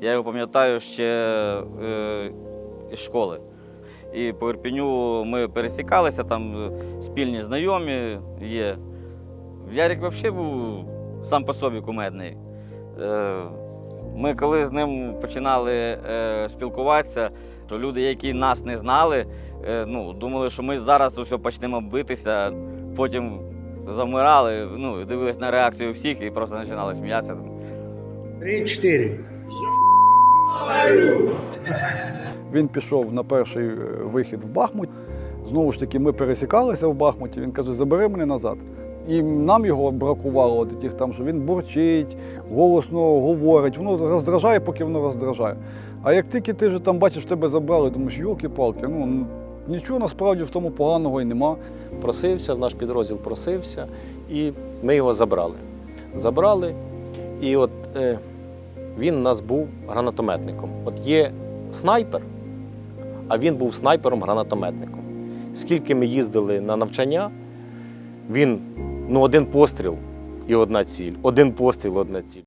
Я його пам'ятаю ще е, із школи. І по Ірпіню ми пересікалися, там е, спільні знайомі є. Ярик взагалі був сам по собі кумедний. Е, Ми коли з ним починали е, спілкуватися, то люди, які нас не знали, ну, думали, що ми зараз усе почнемо битися. Потім замирали, ну, дивились на реакцію всіх і просто починали сміятися. Три-чотири. Він пішов на перший е, вихід в Бахмут. Знову ж таки, ми пересікалися в Бахмуті. Він каже, забери мене назад. І нам його бракувало, от тих там, що він бурчить, голосно говорить, воно роздражає, поки воно роздражає. А як тільки ти вже там бачиш, тебе забрали, думаєш, йолки-палки, ну нічого насправді в тому поганого і нема. просився, наш підрозділ просився, і ми його забрали. Забрали, і от е, він у нас був гранатометником. От є снайпер, а він був снайпером-гранатометником. Скільки ми їздили на навчання, він ну, один постріл і одна ціль, один постріл, одна ціль.